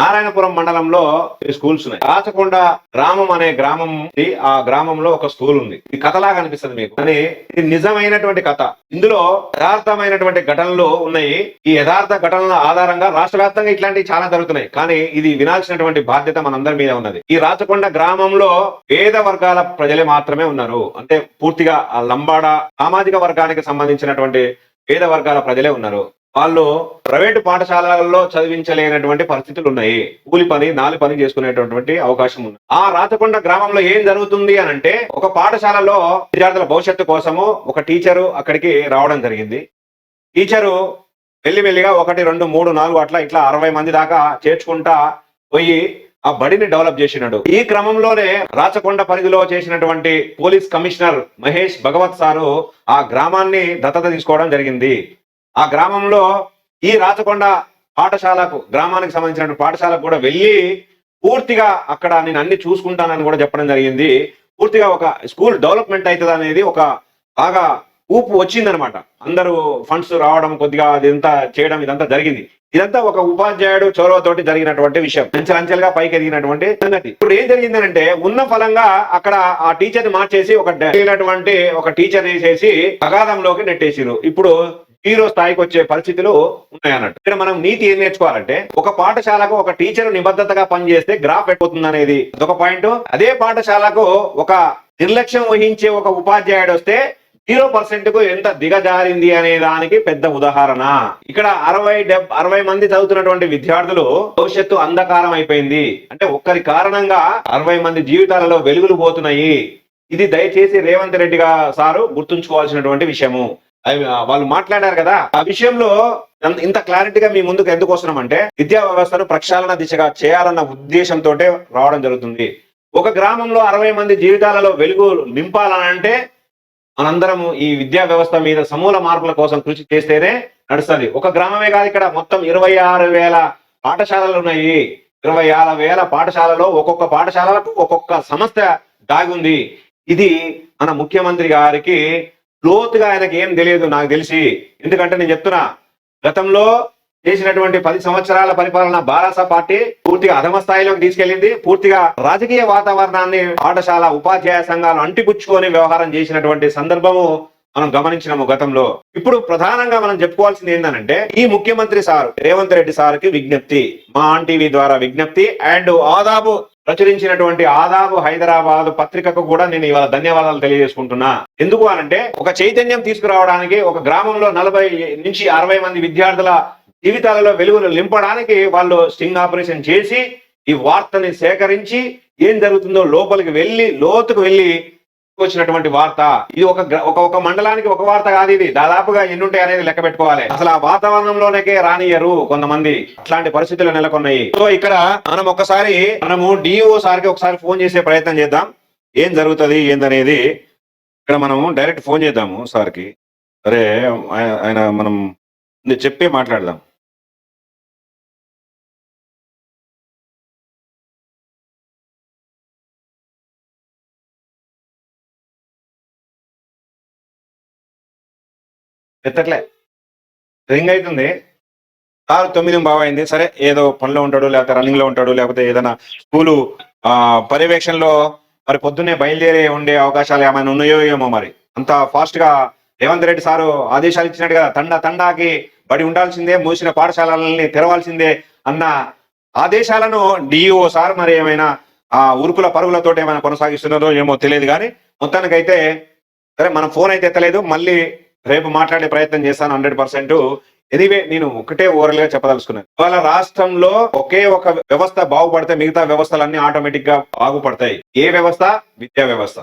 నారాయణపురం మండలంలో ఈ స్కూల్స్ ఉన్నాయి. రాచకొండ గ్రామం అనే గ్రామం ఆ గ్రామంలో ఒక స్కూల్ ఉంది. ఇది కథలా అనిపిస్తుంది మీకు. కానీ ఇది నిజమైనటువంటి కథ. ఇందులో యథార్థమైనటువంటి ఘటనలు ఉన్నాయి. ఈ యథార్థ ఘటనల ఆధారంగా రాష్ట్ర వ్యాప్తంగా ఇట్లాంటివి చాలా జరుగుతున్నాయి. కానీ ఇది వినాల్సినటువంటి బాధ్యత మనందరి మీద ఉన్నది. ఈ రాచకొండ గ్రామంలో పేద వర్గాల ప్రజలే మాత్రమే ఉన్నారు. అంటే పూర్తిగా ఆ లంబాడ సామాజిక వర్గానికి సంబంధించినటువంటి పేద వర్గాల ప్రజలే ఉన్నారు. వాళ్ళు ప్రైవేటు పాఠశాలల్లో చదివించలేనటువంటి పరిస్థితులు ఉన్నాయి. కూలి పని నాలుగు పని చేసుకునేటటువంటి అవకాశం ఉంది. ఆ రాచకొండ గ్రామంలో ఏం జరుగుతుంది అని అంటే ఒక పాఠశాలలో విద్యార్థుల భవిష్యత్తు కోసము ఒక టీచరు అక్కడికి రావడం జరిగింది. టీచరు మెల్లిమెల్లిగా ఒకటి రెండు మూడు నాలుగు అట్లా ఇట్లా అరవై మంది దాకా చేర్చుకుంటా పోయి ఆ బడిని డెవలప్ చేసినాడు. ఈ క్రమంలోనే రాచకొండ పరిధిలో చేసినటువంటి police commissioner Mahesh Bhagwat sir ఆ గ్రామాన్ని దత్తత తీసుకోవడం జరిగింది. ఆ గ్రామంలో ఈ రాచకొండ పాఠశాలకు గ్రామానికి సంబంధించిన పాఠశాలకు కూడా వెళ్ళి పూర్తిగా అక్కడ నేను అన్ని చూసుకుంటానని కూడా చెప్పడం జరిగింది. పూర్తిగా ఒక స్కూల్ డెవలప్మెంట్ అవుతుంది అనేది ఒక బాగా ఊపు వచ్చిందనమాట. అందరూ ఫండ్స్ రావడం కొద్దిగా ఇదంతా చేయడం ఇదంతా జరిగింది. ఇదంతా ఒక ఉపాధ్యాయుడు చొరవతోటి జరిగినటువంటి విషయం. అంచెలంచెలుగా పైకి ఎదిగినటువంటి సంగతి. ఇప్పుడు ఏం జరిగిందంటే ఉన్న ఫలంగా అక్కడ ఆ టీచర్ని మార్చేసి ఒక ఒక టీచర్ వేసేసి అగాధంలోకి నెట్టేసిరు ఇప్పుడు హీరో స్థాయికి వచ్చే పరిస్థితులు ఉన్నాయన్నట్టు. ఇక్కడ మనం నీతి ఏం నేర్చుకోవాలంటే ఒక పాఠశాలకు ఒక టీచర్ నిబద్ధతగా పనిచేస్తే గ్రాఫ్ ఎట్టుపోతుంది అనేది. అదొక పాయింట్. అదే పాఠశాలకు ఒక నిర్లక్ష్యం వహించే ఒక ఉపాధ్యాయుడు వస్తే జీరో పర్సెంట్కు ఎంత దిగజారింది అనే దానికి పెద్ద ఉదాహరణ. ఇక్కడ అరవై డెబ్ అరవై మంది చదువుతున్నటువంటి విద్యార్థులు భవిష్యత్తు అంధకారం అయిపోయింది. అంటే ఒక్కరి కారణంగా అరవై మంది జీవితాలలో వెలుగులు పోతున్నాయి. ఇది దయచేసి రేవంత్ రెడ్డి గారు సారు గుర్తుంచుకోవాల్సినటువంటి విషయము. వాళ్ళు మాట్లాడారు కదా. ఆ విషయంలో ఇంత క్లారిటీగా మీ ముందుకు ఎందుకు వస్తున్నామంటే విద్యా వ్యవస్థను ప్రక్షాళన దిశగా చేయాలన్న ఉద్దేశంతో రావడం జరుగుతుంది. ఒక గ్రామంలో అరవై మంది జీవితాలలో వెలుగు నింపాలనంటే మనందరము ఈ విద్యా వ్యవస్థ మీద సమూల మార్పుల కోసం కృషి చేస్తేనే నడుస్తుంది. ఒక గ్రామమే కాదు ఇక్కడ మొత్తం ఇరవై ఆరు వేల పాఠశాలలు ఉన్నాయి. ఇరవై ఆరు వేల పాఠశాలలో ఒక్కొక్క పాఠశాలకు ఒక్కొక్క సమస్య దాగి ఉంది. ఇది మన ముఖ్యమంత్రి గారికి లోతుగా ఆయనకి ఏం తెలియదు నాకు తెలిసి. ఎందుకంటే నేను చెప్తున్నా గతంలో చేసినటువంటి పది సంవత్సరాల పరిపాలన బారాస పార్టీ పూర్తిగా అధమ స్థాయిలోకి తీసుకెళ్ళింది పూర్తిగా రాజకీయ వాతావరణాన్ని పాఠశాల ఉపాధ్యాయ సంఘాలు అంటిపుచ్చుకొని వ్యవహారం చేసినటువంటి సందర్భము మనం గమనించినాము గతంలో. ఇప్పుడు ప్రధానంగా మనం చెప్పుకోవాల్సింది ఏంటంటే ఈ ముఖ్యమంత్రి సార్ రేవంత్ రెడ్డి సార్కి విజ్ఞప్తి మా ఆన్ టీవీ ద్వారా విజ్ఞప్తి అండ్ ఆదాబు ప్రచురించినటువంటి ఆదాబు హైదరాబాద్ పత్రికకు కూడా నేను ఇవాళ ధన్యవాదాలు తెలియజేసుకుంటున్నా. ఎందుకు అనంటే ఒక చైతన్యం తీసుకురావడానికి ఒక గ్రామంలో నలభై నుంచి అరవై మంది విద్యార్థుల జీవితాలలో వెలుగులు నింపడానికి వాళ్ళు స్టింగ్ ఆపరేషన్ చేసి ఈ వార్తని సేకరించి ఏం జరుగుతుందో లోపలికి వెళ్ళి లోతుకు వెళ్ళి వచ్చినటువంటి వార్త. ఇది ఒక ఒక మండలానికి ఒక వార్త కాదు ఇది. దాదాపుగా ఎన్ని ఉంటాయి అనేది లెక్క పెట్టుకోవాలి. అసలు ఆ వాతావరణంలోనే రానియరు కొంతమంది. అట్లాంటి పరిస్థితులు నెలకొన్నాయి. సో ఇక్కడ మనం ఒకసారి మనము డిఓ సార్కి ఒకసారి ఫోన్ చేసే ప్రయత్నం చేద్దాం. ఏం జరుగుతుంది ఏందనేది. ఇక్కడ మనము డైరెక్ట్ ఫోన్ చేద్దాము సార్కి. సరే ఆయన- మనం చెప్పి చెప్పే మాట్లాడదాం. ఎత్తట్లే. రింగ్ అవుతుంది సార్ తొమ్మిది బాగా అయింది సరే ఏదో పనిలో ఉంటాడు లేకపోతే రన్నింగ్లో ఉంటాడు లేకపోతే ఏదైనా స్కూలు ఆ పర్యవేక్షణలో మరి పొద్దున్నే బయలుదేరి ఉండే అవకాశాలు ఏమైనా ఉన్నాయో ఏమో మరి. అంత ఫాస్ట్గా రేవంత్ రెడ్డి సారు ఆదేశాలు ఇచ్చినట్టు కదా తండా తండాకి బడి ఉండాల్సిందే మూసిన పాఠశాలల్ని తెరవాల్సిందే అన్న ఆదేశాలను డిఈఓ సార్ మరి ఏమైనా ఆ ఉరుకుల పరుగులతో ఏమైనా కొనసాగిస్తున్నారో ఏమో తెలియదు కానీ మొత్తానికైతే సరే మనం ఫోన్ అయితే ఎత్తలేదు. మళ్ళీ రేపు మాట్లాడే ప్రయత్నం చేస్తాను హండ్రెడ్ పర్సెంట్. ఎనీవే నేను ఒకటే ఓవరల్గా చెప్పదలుచుకున్నాను. ఇవాళ రాష్ట్రంలో ఒకే ఒక వ్యవస్థ బాగుపడితే మిగతా వ్యవస్థలన్నీ ఆటోమేటిక్గా బాగుపడతాయి. ఏ వ్యవస్థ? విద్యా వ్యవస్థ.